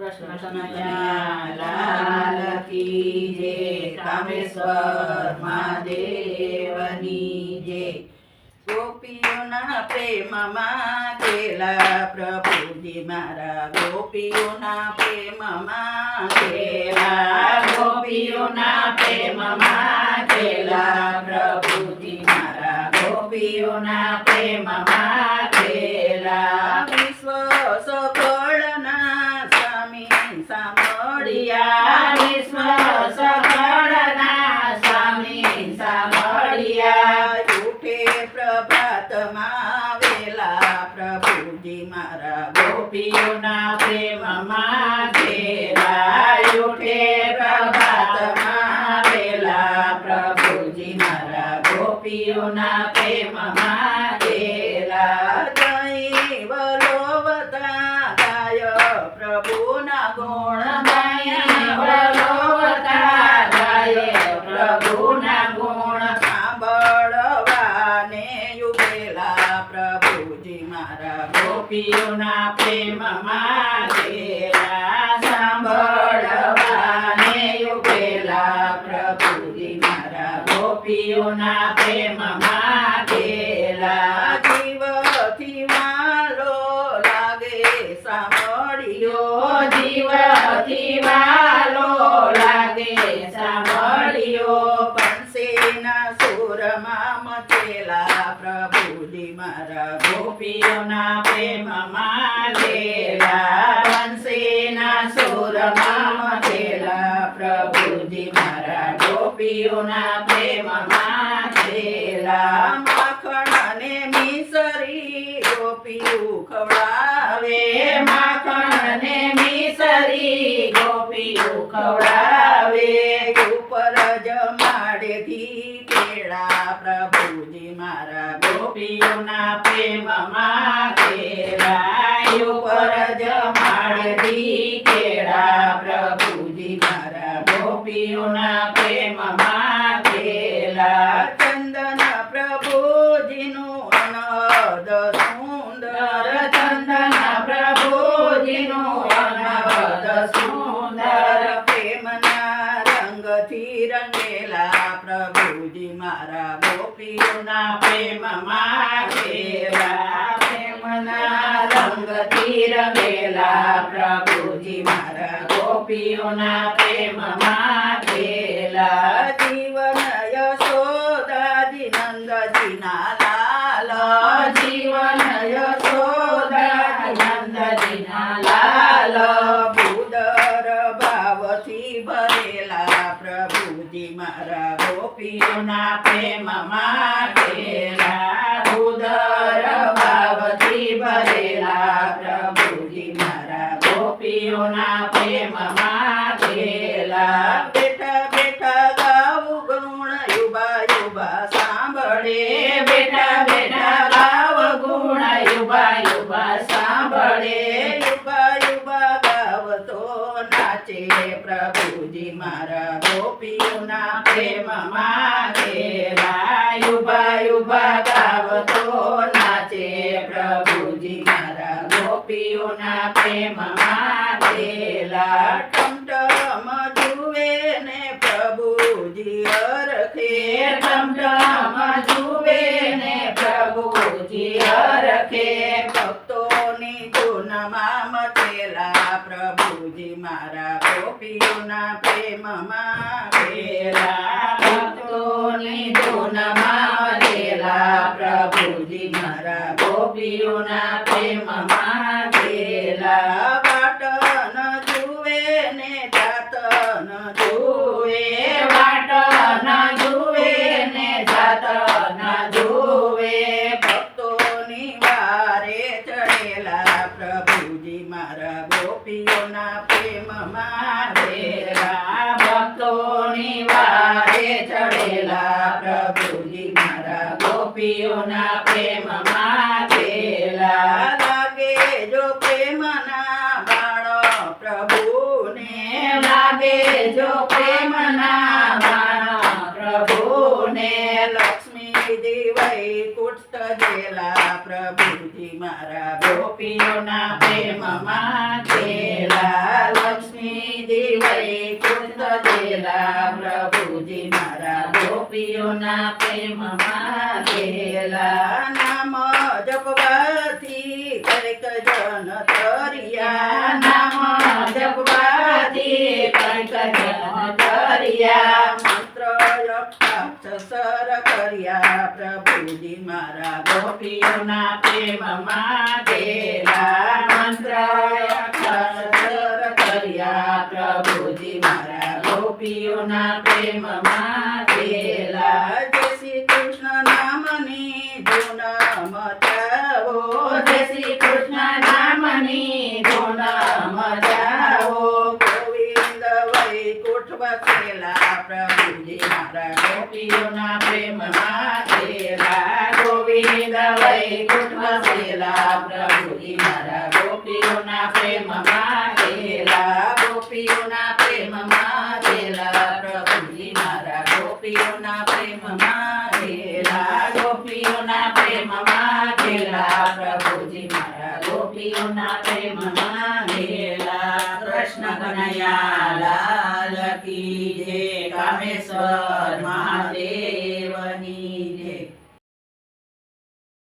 કૃષ્ણ કનૈયા કી જય કામેશ્વર મહાદેવની જય ગોપીઓના પ્રેમમાં ગેલા પ્રભુજી મારા ગોપીઓના પ્રેમમાં ગેલા. ગોપીઓના પ્રેમમાં ગેલા પ્રભુજી મારા ગોપીઓના પ્રેમમાં ગેલા વિશ્વ સ્વામી સાંભળ્યા વિશ્વ સફળના સ્વામી સાંભળ્યા. ઉઠે પ્રભાતમાં વેલા, પ્રભુજી મારા ગોપીઓના પ્રેમમાં ઘેરા ઉઠે પ્રભાતમાં વેલા, પ્રભુજી મારા ગોપીઓના પ્રેમમાં પ્રભુના ગુણ ગાય વલોવતા ગાય પ્રભુના ગુણ સાંભળવાને યુગેલા પ્રભુજી મારા ગોપીઓના પ્રેમમાં ઘેરા સાંભળવાને યુગેલા પ્રભુજી મારા ગોપીઓના પ્રેમમાં પંસેના સુરમાં મચેલા પ્રભુજી મારા ગોપીઓના પ્રેમમાં લેલા પંસેના સુરમાં મચેલા પ્રભુજી મારા ગોપીઓના પ્રેમમાં લેલા માખણ અને મિસરી ગોપીઓ ખવડાવે માખણ અને મિસરી ગોપીઓ ખવડાવે ઉપર જમાડેથી ગોપીઓના પ્રેમમાં પર ઉપર જમાડેથી કેળા પ્રભુજી મારા ગોપીઓના પ્રેમમાં કેળા ચંદન પ્રભુજીનું અનદ પ્રભુજી મારા ગોપીઓના પ્રેમમાં ઘેરા પ્રેમના રંગથી રંગેલા પ્રભુજી મારા ગોપીઓના પ્રેમમાં ઘેલા પ્રભુજી મારા ગોપીઓના પ્રેમ માગેલા ઉદર ભાવથી ભરેલા પ્રભુજી મારા ગોપીઓના પ્રભુજી અરખે ટમટમ જુએ ને પ્રભુજી અરખે ભક્તોની ધૂનમાં મચેલા પ્રભુજી મારા ગોપીઓના પ્રેમમાં ઘેરા ભક્તોની ધૂનમાં મચેલા પ્રભુજી મારા ગોપીઓના પ્રેમમાં ચડેલા મારા ગોપીઓના પ્રેમમાં ઘેલા લાગે. જો પ્રેમના બાણ પ્રભુને લાગે, જો પ્રેમના બાણ પ્રભુને લક્ષ્મીજી કુટ ગયેલા પ્રભુજી મારા ગોપીઓના પ્રેમમાં જન તરિયા નામ જપવાથી જન તરિયા મંત્ર અક્ષર કર્યા, પ્રભુજી મારા ગોપીઓના પ્રેમમાં ગેલા મંત્ર અક્ષર કર્યા, પ્રભુજી મારા ગોપીઓના પ્રેમમાં ગેલા ગોપીઓના પ્રેમમાં ગેલા ગોવિંદ વૈકુંઠ વસેલા પ્રભુજી મારા ગોપીઓના પ્રેમમાં ગેલા ગોપીઓના પ્રેમમાં ગેલા પ્રભુજી મારા ગોપીઓના પ્રેમમાં ગેલા ગોપીઓના પ્રેમમાં ગેલા પ્રભુજી મારા ગોપીઓના પ્રેમમાં ગેલા કૃષ્ણ કનૈયા લાલ કી જય કામેશ્વર મહાદેવ.